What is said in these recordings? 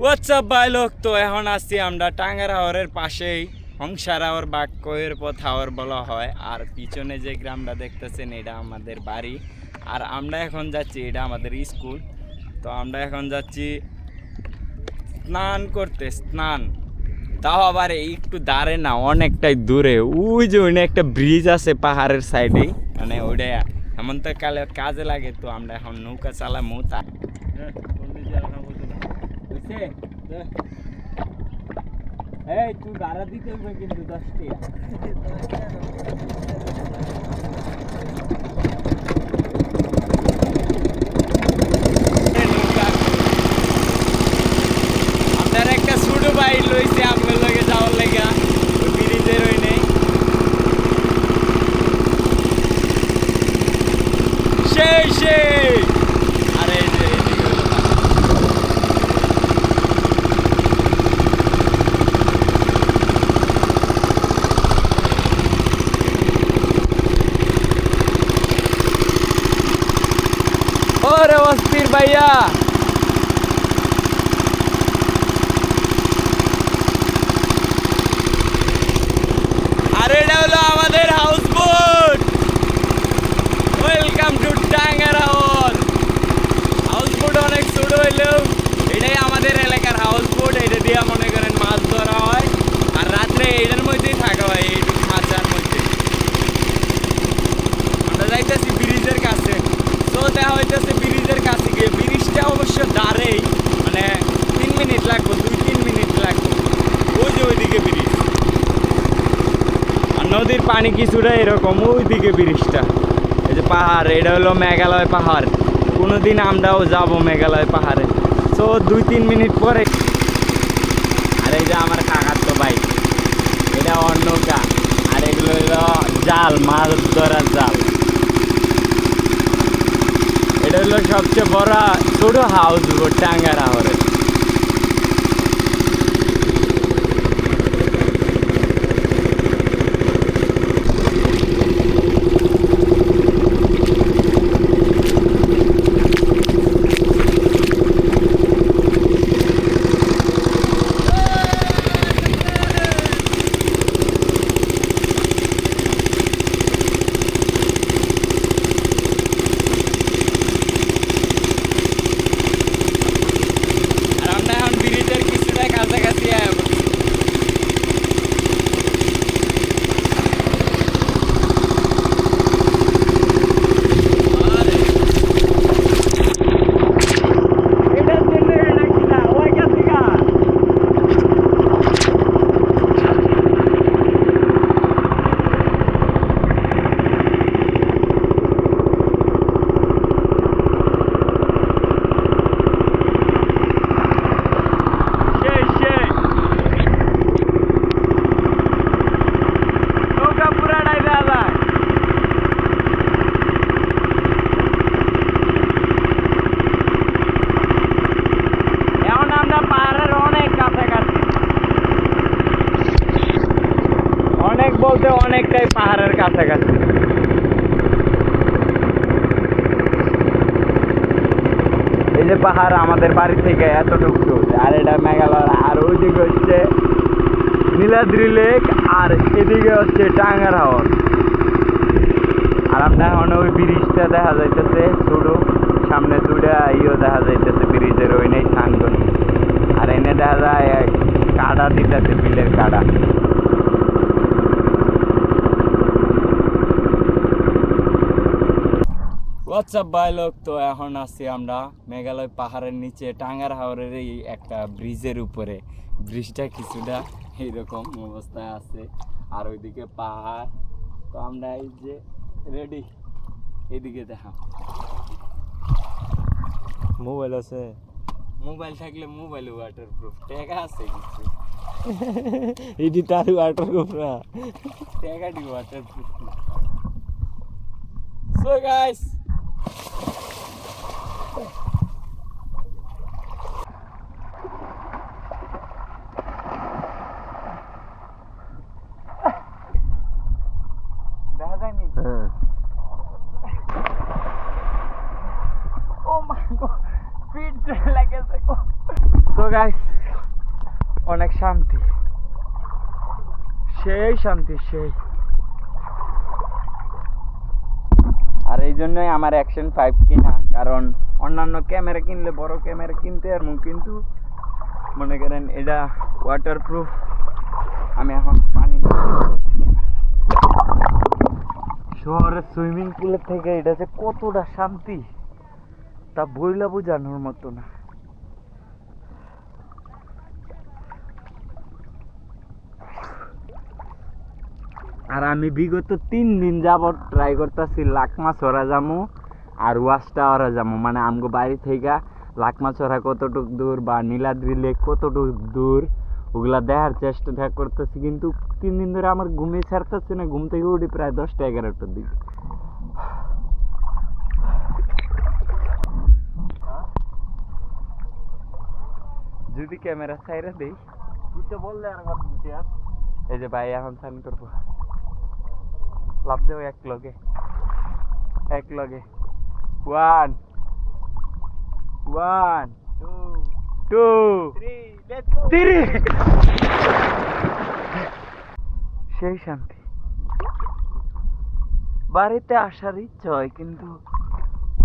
WhatsApp by লোক? তো এখন আসছি আমরা টাঙ্গার হাওরের পাশেই। হংসার হাওর বাক্যের পথ হাওর বলা হয়। আর পিছনে যে গ্রামটা দেখতেছেন, এটা আমাদের বাড়ি। আর আমরা এখন যাচ্ছি, এটা আমাদের স্কুল। তো আমরা এখন যাচ্ছি স্নান করতে, স্নান। তাও আবার একটু দাঁড়ে না, অনেকটাই দূরে। ওই যে ওইখানে একটা ব্রিজ আছে পাহাড়ের সাইডেই মানে ওইটা এমন তো কালে কাজে লাগে, তো আমরা এখন নৌকা চালামু। তা বুঝছে এই তুই ভাড়া দিতে হবে কিন্তু দশটি আপনার একটা ছোট বাইক লইছে আপনার লগে যাওয়ার লেগা ওই ব্রিজের ওই নেই সেই সেই আরে এই যে এইদিকে হলো না। ওরে অস্থির ভাইয়া আর এটা হলো আমাদের হাউস বোট ওয়েলকাম টু টাঙ্গারাওয়াল হাউস বোট অনেক ছোট হইলেও এটাই আমাদের এলাকার হাউস বোট এটা দিয়ে মনে করেন মাছ ধরা হয় আর রাত্রে এটার মধ্যেই থাকা হয় এইটুকু মাচার মধ্যে আমরা যাইতেছি ব্রিজের কাছে। তো দেখা হইতেছে ব্রিজের কাছে গিয়ে ব্রিজটা অবশ্য দাঁড়েই মানে তিন মিনিট লাগবে, দুই, তিন মিনিট লাগবে। ওই যে ওইদিকে ব্রিজ। আর নদীর পানি কিছুটা এরকম ওইদিকে ব্রিজটা। এই যে পাহাড়, এটা হলো মেঘালয় পাহাড়। কোনোদিন আমরাও যাব মেঘালয় পাহাড়ে। তো দুই, তিন মিনিট পরে আর এই যে আমার কাকার তো বাইক এটা অন্যটা আর এগুলো হলো জাল, মাছ ধরার জাল। এটা হলো সবচেয়ে বড় ছোট হাউস বোট টাঙ্গার হাওরে আর আমরা এখন ব্রিজের কিছুটা কাছাকাছি আয়া পড়ছি। এটার জন্য এটা কিনা, ওই কাছে গা। সেই সেই নৌকা পুরাটাই দেওয়া যায় এখন আমরা পাহাড়ের অনেক কাছাকাছি অনেক বলতে অনেকটাই পাহাড়ের কাছাকাছি। এই যে পাহাড় আমাদের বাড়ি থেকে এতটুকু। আর এটা মেঘালয়, আর ওইদিকে হচ্ছে নীলাদ্রি লেক, আর এদিকে হচ্ছে টাঙ্গার হাওর আর আমরা এখন ওই ব্রিজটা দেখা যাইতেছে ছোট সামনে দুটা ইয়ে দেখা যাইতেছে ব্রিজের ওই নেই সাংগনি আর এনে দেখা যায় কাটা দিতেছে বিলের কাটা। হোয়াটসঅ্যাপ বাই লোক তো এখন আছি আমরা মেঘালয় পাহাড়ের নিচে টাঙ্গার হাওরের এই একটা ব্রিজের উপরে। ব্রিজটা কিছুটা এইরকম অবস্থায় আছে। আর ওইদিকে পাহাড়। তো আমরা এই যে রেডি এদিকে দেখা। মোবাইল আছে? মোবাইল থাকলে মোবাইল ওয়াটার প্রুফ ট্যাগা আছে কিছু। এটি তার ওয়াটার কোপরা ট্যাগাটি waterproof so guys দেখা যায়নি হ্যাঁ ও মাই গড ফিট লেগেছে গো সো তো গাইস অনেক শান্তি সেই শান্তি সেই এই জন্যই আমার অ্যাকশন ফাইভ কিনা কারণ অন্যান্য ক্যামেরা কিনলে বড় ক্যামেরা কিনতে আর কিন্তু, মনে করেন এটা ওয়াটার প্রুফ আমি এখন পানি শহরের সুইমিং পুলের থেকে এটা যে কতটা শান্তি, তা বইলা বোঝানোর মতো না। আর আমি বিগত তিন দিন যাব ট্রাই করতেছি লাকমা ছড়া যামু আর ওয়াশ টাওয়ারে যামু। মানে আমগো বাড়ি থেকে লাকমা ছড়া কতটুক দূর বা নীলাদ্রি লেক কতটুক দূর ওগুলা দেখার চেষ্টা করতেছি। কিন্তু তিন দিন ধরে আমার ঘুমিয়ে ছাড়তেছে না ঘুম থেকে উঠি প্রায় দশটা এগারোটার দিকে। যদি ক্যামেরা সাইরা দেই তুই তো বললে আর আর এই যে ভাই এখন সাইন করব। লাভ দেবো এক লগে। এক লগে। One one two two three সেই শান্তি। বাড়িতে আসার ইচ্ছা হয়, কিন্তু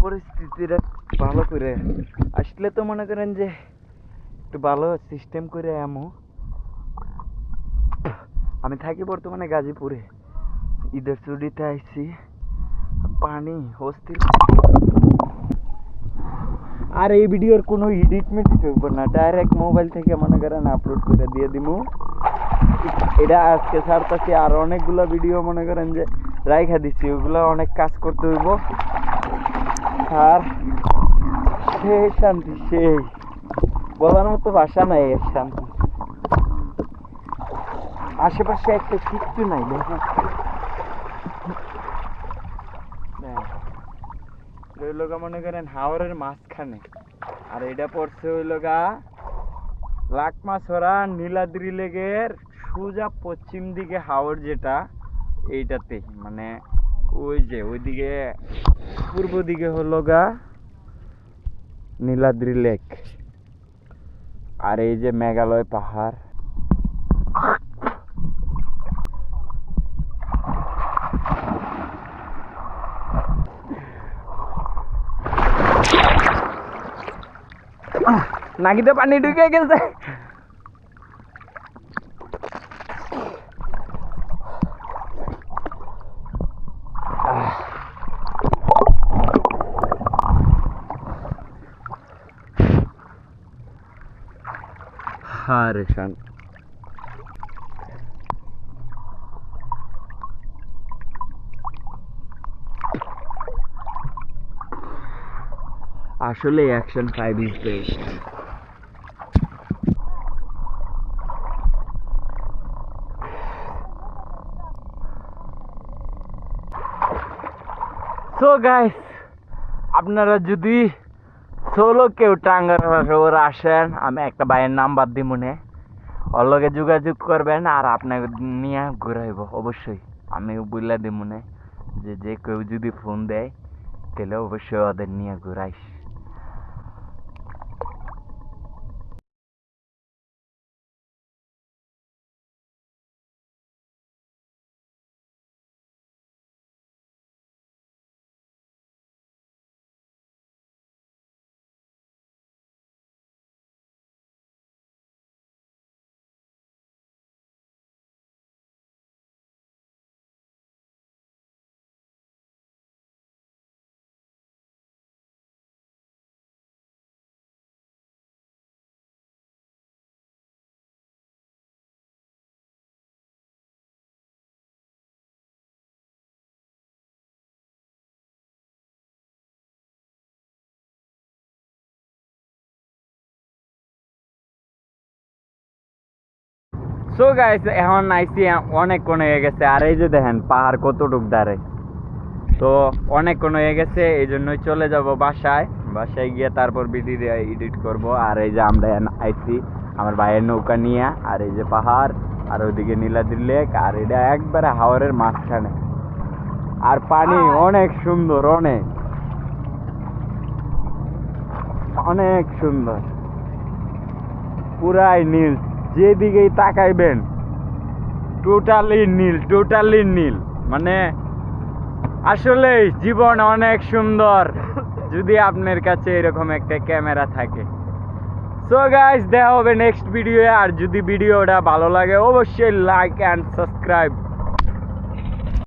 পরিস্থিতিটা ভালো করে আসলে তো মনে করেন যে একটু ভালো সিস্টেম করে এমন আমি থাকি বর্তমানে গাজীপুরে। ঈদের ছুটিতে আইছি। পানি, অস্থির। আর এই ভিডিওর কোনো এডিট মেডিট হইব না। ডাইরেক্ট মোবাইল থেকে মনে করেন আপলোড করে দিয়ে দিমু। এটা আজকে ছাড়তাছি আর অনেকগুলো ভিডিও মনে করেন যে রাইখা দিছি। ওগুলো অনেক কাজ করতে হইব। আর সেই শান্তি, সেই। বলার মতো ভাষা নাই শান্তি। আশেপাশে একটা কিচ্ছু নাই দেখো রইল গা মনে করেন হাওরের মাঝখানে। আর এটা পড়ছে হইল গা লাকমা ছড়া নীলাদ্রি লেগের সোজা পশ্চিম দিকে হাওর যেটা, এইটাতে। মানে ওই যে, ওইদিকে পূর্ব দিকে হলো গা নীলাদ্রি লেক। আর এই যে মেঘালয় পাহাড়। নাকিতে পানি ঢুকে গেছে। আসলে action five is best guys আপনারা যদি সোলো কেউ টাঙ্গার শহর আসেন, আমি একটা ভাইয়ের নাম্বার দিব মনে ওর লগে যোগাযোগ করবেন আর আপনাকে নিয়ে ঘুরাইব, অবশ্যই। আমি বললে দিব মনে যে যে কেউ যদি ফোন দেয়, তাহলে অবশ্যই ওদের নিয়ে ঘুরাইস। সো গাইস এখন আইসি অনেক কোন হয়ে গেছে। আর এই যে দেখেন পাহাড় কতটুক দাঁড়ে তো অনেক কোন হয়ে গেছে এই জন্যই চলে যাব বাসায়। বাসায় গিয়ে তারপর ভিডিও এডিট করব। আর এই যে আমরা আইসি আমার ভাইয়ের নৌকা নিয়ে আর এই যে পাহাড় আর ওইদিকে নীলাদ্রি লেক আর এটা একবারে হাওরের মাঝখানে। আর পানি অনেক সুন্দর অনেক। অনেক সুন্দর। পুরাই নীল। যেদিকেই তাকাইবেন টোটালি নীল টোটালি নীল। মানে আসলে জীবন অনেক সুন্দর, যদি আপনার কাছে এরকম একটা ক্যামেরা থাকে। সো গাইস দেখা হবে নেক্সট ভিডিও আর যদি ভিডিওটা ভালো লাগে, অবশ্যই লাইক অ্যান্ড সাবস্ক্রাইব